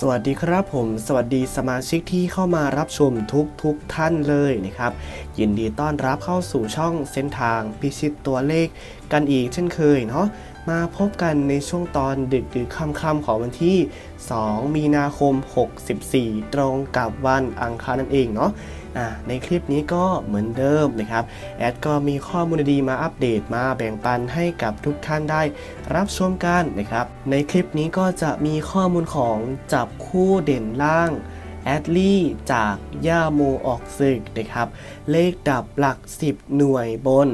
สวัสดีครับผม สวัสดีสมาชิกที่เข้ามารับชมทุกทุกท่านเลยนะครับ ยินดีต้อนรับเข้าสู่ช่องเส้นทางพิชิตตัวเลขกันอีกเช่นเคยเนาะ มาพบกันในช่วงตอนดึกดึกค่ำๆของวันที่ 2 มีนาคม 64 ตรงกับวันอังคารนั่นเองเนาะอ่าในคลิปนี้ก็เหมือนเดิมนะครับ แอดก็มีข้อมูลดีมาอัปเดตมาแบ่งปันให้กับทุกท่านได้รับชมกันนะครับ ในคลิปนี้ก็จะมีข้อมูลของจับคู่เด่นล่างแอดลี่จากย่าโมออกศึกนะครับ เลขดับหลัก 10 หน่วยบน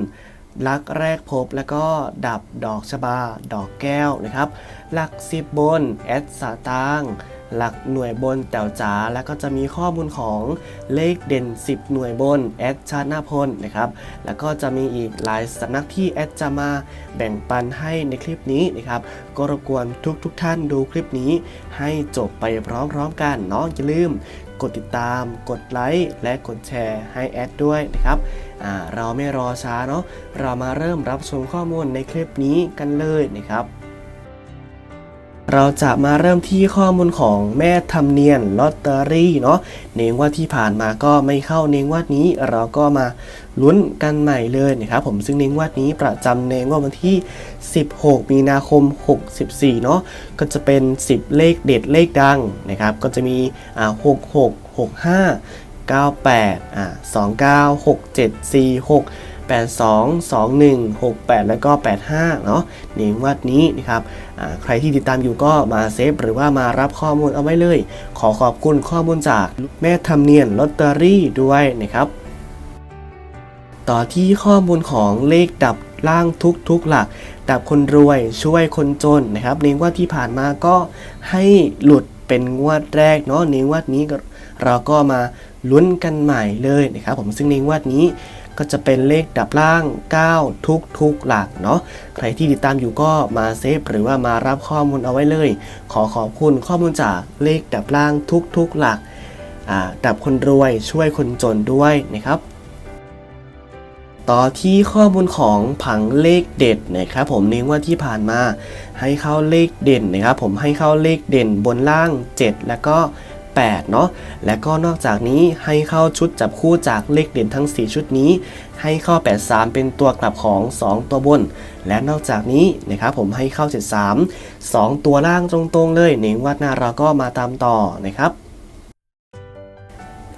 ลักแรกพบแล้วก็ดับดอกชบา ดอกแก้วนะครับ หลัก10บบนแอดสาตางหลักหน่วยบนแต๋วจ๋าแล้วก็จะมีข้อมูลของเลขเด่น 10 หน่วยบนแอดชาติหน้าพลนะครับ แล้วก็จะมีอีกหลายสำนักที่แอดจะมาแบ่งปันให้ในคลิปนี้นะครับก็รบกวนทุกๆทท่านดูคลิปนี้ ให้จบไปพร้อมๆกันเนาะอย่าลืม กดติดตาม กดไลค์และกดแชร์ให้แอดด้วยนะครับเราไม่รอช้าเนาะเรามาเริ่มรับชมข้อมูลในคลิปนี้กันเลยนะครับ เราจะมาเริ่มที่ข้อมูลของแม่ทำเนียนลอตเตอรี่เนาะเนงว่าที่ผ่านมาก็ไม่เข้าเนงว่านี้เราก็มาลุ้นกันใหม่เลยนะครับผมซึ่งเนงว่านี้ประจำเนงว่าวันที่ 16 มีนาคม 64 เนาะก็จะเป็น 10 เลขเด็ดเลขดังนะครับก็จะมีอ่า66 65 98อ่า29 67 46 82 21 68 แล้วก็ 85 เนาะในงวัดนี้นะครับใครที่ติดตามอยู่ก็มาเซฟหรือว่ามารับข้อมูลเอาไว้เลย ขอขอบคุณข้อมูลจากแม่ทำเนียนลอตเตอรี่ด้วยนะครับ ต่อที่ข้อมูลของเลขดับล่างทุกๆหลักดับคนรวยช่วยคนจนนะครับในงวดที่ผ่านมาก็ให้หลุดเป็นงวดแรกเนาะในงวดนี้เราก็มาลุ้นกันใหม่เลยนะครับผมซึ่งในงวดนี้ ก็จะเป็นเลขดับล่าง 9 ทุกทุกๆหลักเนาะใครที่ติดตามอยู่ก็มาเซฟหรือว่ามารับข้อมูลเอาไว้เลย ขอขอบคุณข้อมูลจากเลขดับล่างทุกๆหลักดับคนรวยช่วยคนจนด้วยนะครับ ต่อที่ข้อมูลของผังเลขเด็ดนะครับผมในงว่าที่ผ่านมาให้เข้าเลขเด่นนะครับผมให้เข้าเลขเด่นบนล่าง 7 แล้วก็ 8 เนาะ และก็นอกจากนี้ให้เข้าชุดจับคู่จากเลขเด่นทั้ง 4 ชุดนี้ ให้เข้า 83 เป็นตัวกลับของ 2 ตัวบน และนอกจากนี้นะครับผมให้เข้า 73 2 ตัวล่างตรงๆเลยในวัดหน้าเราก็มาตามต่อนะครับ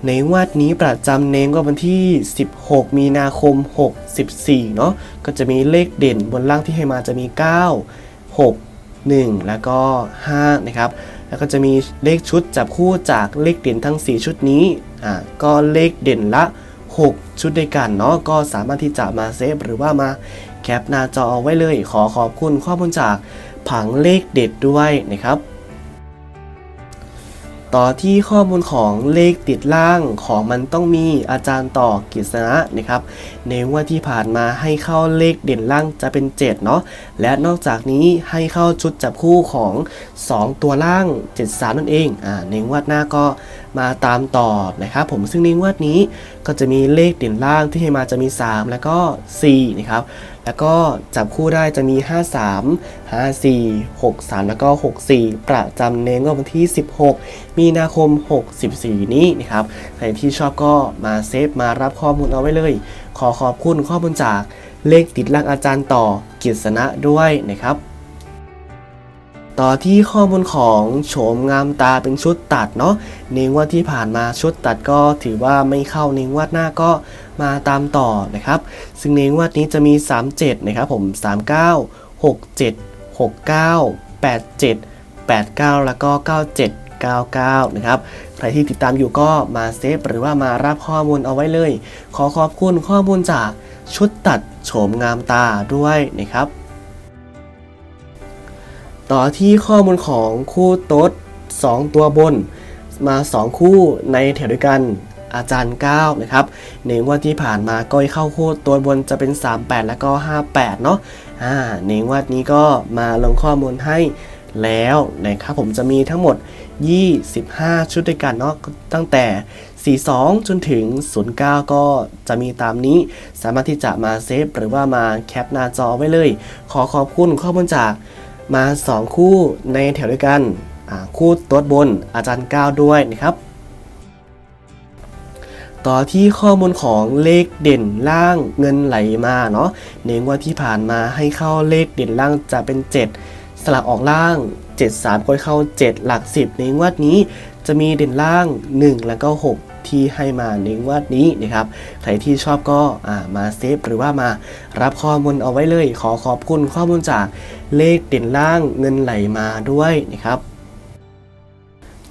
ในงวดนี้ประจำเน้งก็วันที่ 16 มีนาคม 64 เนาะก็จะมีเลขเด่นบนล่างที่ให้มาจะมี 9 6 1 แล้วก็5นะครับแล้วก็จะมีเลขชุดจับคู่จากเลขเด่นทั้ง 4 ชุดนี้อ่าก็เลขเด่นละ 6 ชุดด้วยกันเนาะก็สามารถที่จะมาเซฟหรือว่ามาแคปหน้าจอเอาไว้เลย ขอขอบคุณข้อมูลจากผังเลขเด็ดด้วยนะครับ ต่อที่ข้อมูลของเลขติดล่างของมันต้องมีอาจารย์ต่อกฤษณะนะครับ ในว่าที่ผ่านมาให้เข้าเลขเด่นล่างจะเป็น 7 เนาะและนอกจากนี้ให้เข้าชุดจับคู่ของ 2 ตัวล่าง 73 นั่นเองอ่าในงวดหน้าก็ มาตามต่อนะครับผมซึ่งในงวดนี้ก็จะมีเลขเด่นล่างที่ให้มาจะมี 3 แล้วก็4นะครับแล้วก็จับคู่ได้จะมี 53 54 63 แล้วก็ 64 ประจำในงวดวันที่ 16 มีนาคม 64 นี้นะครับใครที่ชอบก็มาเซฟมารับข้อมูลเอาไว้เลย ขอขอบคุณข้อมูลจากเลขติดล่างอาจารย์ต่อกิษณะด้วยนะครับ ต่อที่ข้อมูลของโฉมงามตาเป็นชุดตัดเนาะในงวดที่ผ่านมาชุดตัดก็ถือว่าไม่เข้าในงวดหน้าก็มาตามต่อนะครับ ซึ่งในงวดนี้จะมี 37 นะครับผม 39 67 69 87 89 แล้วก็ 97 99 นะครับ ใครที่ติดตามอยู่ก็มาเซฟหรือว่ามารับข้อมูลเอาไว้เลย ขอขอบคุณข้อมูลจากชุดตัดโฉมงามตาด้วยนะครับ ต่อที่ข้อมูลของคู่โต๊ด2 ตัวบน มา 2 คู่ในแถวด้วยกันอาจารย์ 9 นะครับในงวดที่ผ่านมาก็เข้าคู่ตัวบนจะเป็น 38 แล้วก็ 58 เนาะอ่าในงวดนี้ก็มาลงข้อมูลให้แล้วนะครับผมจะมีทั้งหมด 25 ชุดด้วยกันเนาะตั้งแต่ 42 จนถึง 09 ก็จะมีตามนี้ สามารถที่จะมาเซฟหรือว่ามาแคปหน้าจอไว้เลย ขอขอบคุณข้อมูลจาก มา 2 คู่ในแถวด้วยกัน คู่ตัวบนอาจารย์ 9 ด้วยนะครับ ต่อที่ข้อมูลของเลขเด่นล่างเงินไหลมาเนาะในงวดที่ผ่านมาให้เข้าเลขเด่นล่างจะเป็น 7 สลักออกล่าง 7 3ก็เข้า 7 หลัก 10 ในงวดนี้จะมีเด่นล่าง 1 แล้วก็ 6 ที่ให้มาในงวดนี้นะครับ ใครที่ชอบก็ามาเซฟหรือว่ามารับข้อมูลเอาไว้เลย ขอขอบคุณข้อมูลจากเลขเด่นล่างเงินไหลมาด้วยนะครับ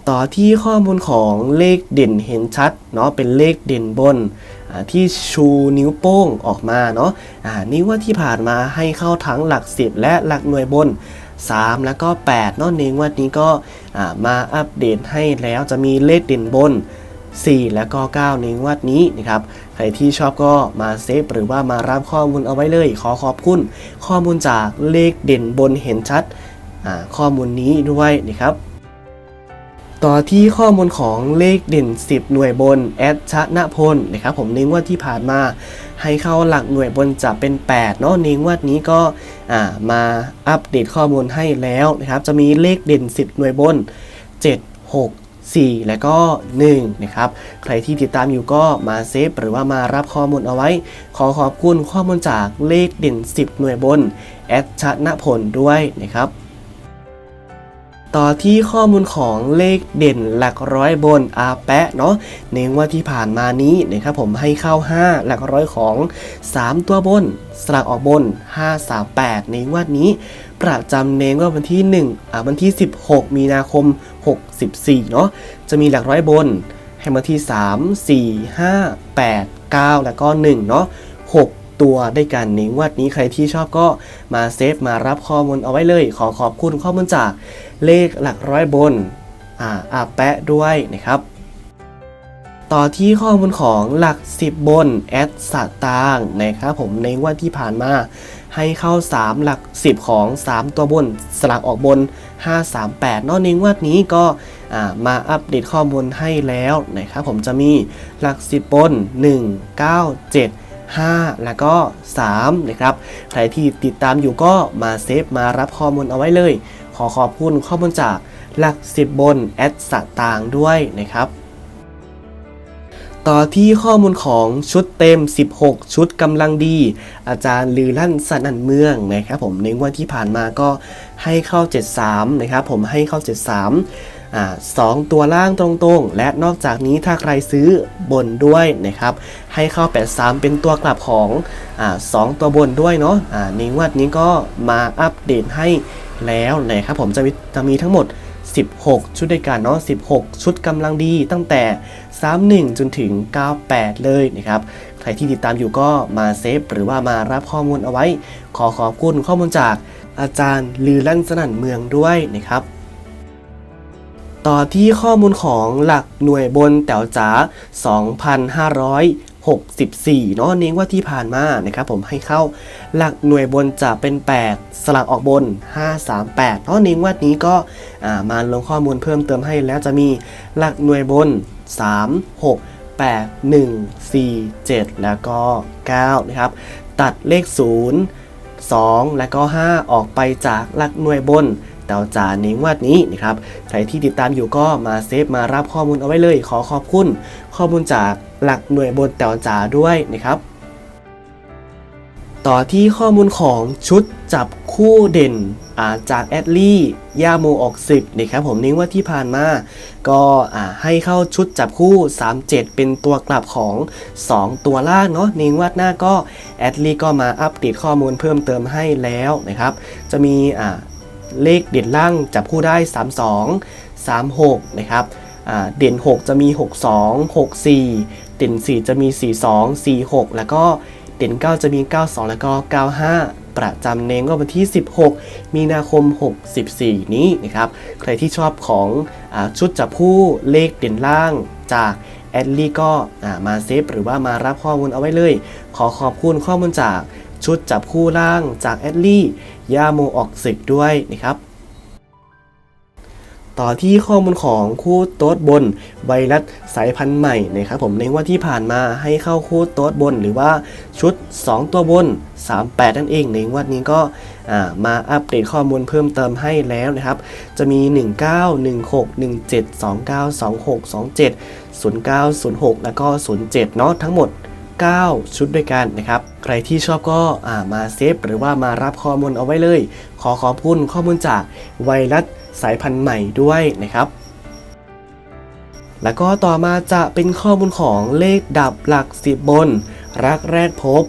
ต่อที่ข้อมูลของเลขเด่นเห็นชัดเนาะเป็นเลขเด่นบนที่ชูนิ้วโป้งออกมาเนาะนี่ว่าที่ผ่านมาให้เข้าทั้งหลัก 10 และหลักหน่วยบน 3 แล้วก็8เนาะในงวดนี้ก็มาอัปเดตให้แล้วจะมีเลขเด่นบน 4 แล้วก็ 9 ในงวดนี้นะครับ ใครที่ชอบก็มาเซฟหรือว่ามารับข้อมูลเอาไว้เลย ขอขอบคุณ ข้อมูลจากเลขเด่นบนเห็นชัดข้อมูลนี้ด้วยนะครับ ต่อที่ข้อมูลของเลขเด่น 10 หน่วยบนแอดชนะพลนะครับผมในงวดที่ผ่านมา ให้เข้าหลักหน่วยบนจะเป็น 8 เนาะในงวดนี้ก็มาอัปเดตข้อมูลให้แล้วนะครับ จะมีเลขเด่น 10 หน่วยบน 7 6 4 และก็1นะครับ ใครที่ติดตามอยู่ก็มาเซฟหรือว่ามารับข้อมูลเอาไว้ ขอขอบคุณข้อมูลจากเลขเด่น 10 หน่วยบน แอดชนะพลด้วยนะครับ ต่อที่ข้อมูลของเลขเด่นหลักร้อยบนอาแปะเนาะในงว่าที่ผ่านมานี้นะครับผมให้เข้า 5 หลักร้อยของ 3 ตัวบน สลักออกบน 538 ในงวดนี้ ประจำเนงว่าวันที่1อ่าวันที่ 16 มีนาคม 64 เนาะจะมีหลักร้อยบน ให้มาที่ 3 4 5 8 9 แล้วก็ 1 เนาะ6 ตัวได้วยกันในงวดนี้ใครที่ชอบก็มาเซฟมารับข้อมูลเอาไว้เลย ขอขอบคุณข้อมูลจากเลขหลักร้อยบนอ่าอาแปะด้วยนะครับต่อที่ข้อมูลของหลัก 10 บน แอดสตางค์นะครับผมในงวันที่ผ่านมา ให้เข้า 3 หลัก 10 ของ 3 ตัวบน สลักออกบน 538 นอกในงวดนี้ก็มาอัปเดตข้อมูลให้แล้วนะครับผมจะมีหลัก 10 บน 1 9 7 5 แล้วก็3นะครับใครที่ติดตามอยู่ก็มาเซฟมารับข้อมูลเอาไว้เลย ขอขอบคุณข้อมูลจากหลัก 10 บนแอดสตางด้วยนะครับ ต่อที่ข้อมูลของชุดเต็ม 16 ชุดกำลังดี อาจารย์ลือลั่นสนันเมืองนะครับผมในงวันที่ผ่านมาก็ให้เข้า 73 นะครับผมให้เข้า 73อ่าสองตัวล่างตรงๆ และนอกจากนี้ถ้าใครซื้อบนด้วยนะครับให้เข้า 83 เป็นตัวกลับของอ่าสองตัวบนด้วยเนาะอ่าในงวดนี้ก็มาอัปเดตให้แล้วนะครับผมจะมีจะมีทั้งหมด 16 ชุดด้วยกันเนาะ 16 ชุดกำลังดีตั้งแต่ 31 จนถึง 98 เลยนะครับ ใครที่ติดตามอยู่ก็มาเซฟหรือว่ามารับข้อมูลเอาไว้ ขอขอบคุณข้อมูลจากอาจารย์ลือลั่นสนั่นเมืองด้วยนะครับต่อที่ข้อมูลของหลักหน่วยบนแต๋วจ๋า 64 เนาะเน้นว่าที่ผ่านมานะครับผมให้เข้าหลักหน่วยบนจะเป็น 8 สลักออกบน 538 เนาะเน้นว่านี้ก็มาลงข้อมูลเพิ่มเติมให้แล้วจะมีหลักหน่วยบน 3 6 8 1 4 7 แล้วก็ 9 นะครับ ตัดเลข 0 2 และก็ 5 ออกไปจากหลักหน่วยบน เต่าจาในงวดนี้นะครับใครที่ติดตามอยู่ก็มาเซฟมารับข้อมูลเอาไว้เลย ขอขอบคุณ ข้อมูลจากหลักหน่วยบนเต่าจาด้วยนะครับ ต่อที่ข้อมูลของชุดจับคู่เด่นาจากแอดลี่ย่าโมออกศึกนะครับผมนิ้งว่าที่ผ่านมา ก็าให้เข้าชุดจับคู่ 37 เป็นตัวกลับของ 2 ตัวล่างเนาะนิ้งวัดหน้าก็แอดลี่ก็มาอัปเดตข้อมูลเพิ่มเติมให้แล้วนะครับ จะมีอ่า เลขเด่นล่างจับคู่ได้ 32 36 นะครับเด่น 6 จะมี 62 64 เด่น 4 จะมี 42 46 แล้วก็เด่น 9 จะมี 92 แล้วก็ 95 ประจำในงวดวันที่ 16 มีนาคม 64 นี้นะครับ ใครที่ชอบของอชุดจับคู่เลขเด่นล่างจากแอดลี่ก็มาเซฟหรือว่ามารับข้อมูลเอาไว้เลย ขอขอบคุณข้อมูลจาก ชุดจับคู่ล่างจากแอดลี่ยาโมออกศึกด้วยนะครับ ต่อที่ข้อมูลของคู่โต๊ดบนไวรัสสายพันธุ์ใหม่นะครับผมในว่าที่ผ่านมาให้เข้าคู่โต๊ดบนหรือว่าชุด 2 ตัวบน 38 นั่นเองในวันนี้ก็มาอัปเดตข้อมูลเพิ่มเติมให้แล้วนะครับ จะมี 19 16 17 29 26 27 09 06 แล้วก็ 07 เนาะทั้งหมด 9 ชุดด้วยกันนะครับ ใครที่ชอบก็มาเซฟหรือว่ามารับข้อมูลเอาไว้เลย ขอขอบคุณข้อมูลจากไวรัสสายพันธุ์ใหม่ด้วยนะครับ แล้วก็ต่อมาจะเป็นข้อมูลของเลขดับหลัก 10 บน รักแรกพบ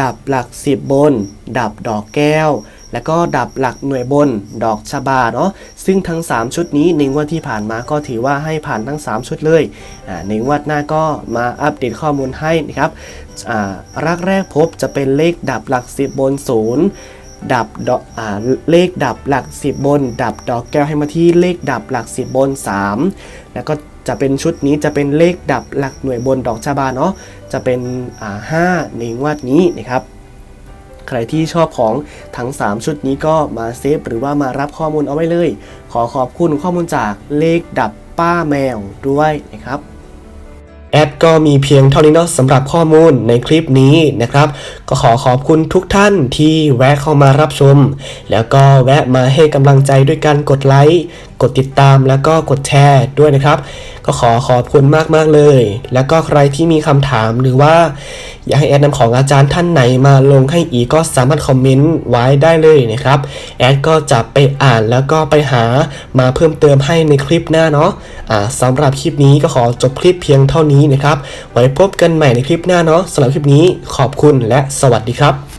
ดับหลัก 10 บน ดับดอกแก้ว แล้วก็ดับหลักหน่วยบนดอกชะบาเนาะซึ่งทั้ง 3 ชุดนี้ในงวดที่ผ่านมาก็ถือว่าให้ผ่านทั้ง 3 ชุดเลยในงวดหน้าก็มาอัปเดตข้อมูลให้นะครับรักแรกพบจะเป็นเลขดับหลัก 10 บน 0ดับดอกเลขดับหลัก 10 บน ดับดอกแก้วให้มาที่เลขดับหลัก 10 บน 3 แล้วก็จะเป็นชุดนี้จะเป็นเลขดับหลักหน่วยบนดอกชาบาเนาะจะเป็นห้าในงวดนี้นะครับ ใครที่ชอบของทั้ง 3 ชุดนี้ก็มาเซฟหรือว่ามารับข้อมูลเอาไว้เลย ขอขอบคุณข้อมูลจากเลขดับป้าแมวด้วยนะครับแอดก็มีเพียงเท่านี้เนาะสำหรับข้อมูลในคลิปนี้นะครับ ก็ขอขอบคุณทุกท่านที่แวะเข้ามารับชม แล้วก็แวะมาให้กำลังใจด้วยการกดไลค์กดติดตามแล้วก็กดแชร์ด้วยนะครับ ก็ขอขอบคุณมากๆเลย แล้วก็ใครที่มีคำถามหรือว่า อยากให้แอดนำของอาจารย์ท่านไหนมาลงให้อีกก็สามารถคอมเมนต์ไว้ได้เลยนะครับแอดก็จะไปอ่านแล้วก็ไปหามาเพิ่มเติมให้ในคลิปหน้าเนาะอ่าสำหรับคลิปนี้ก็ขอจบคลิปเพียงเท่านี้นะครับ ไว้พบกันใหม่ในคลิปหน้าเนาะสำหรับคลิปนี้ขอบคุณและสวัสดีครับ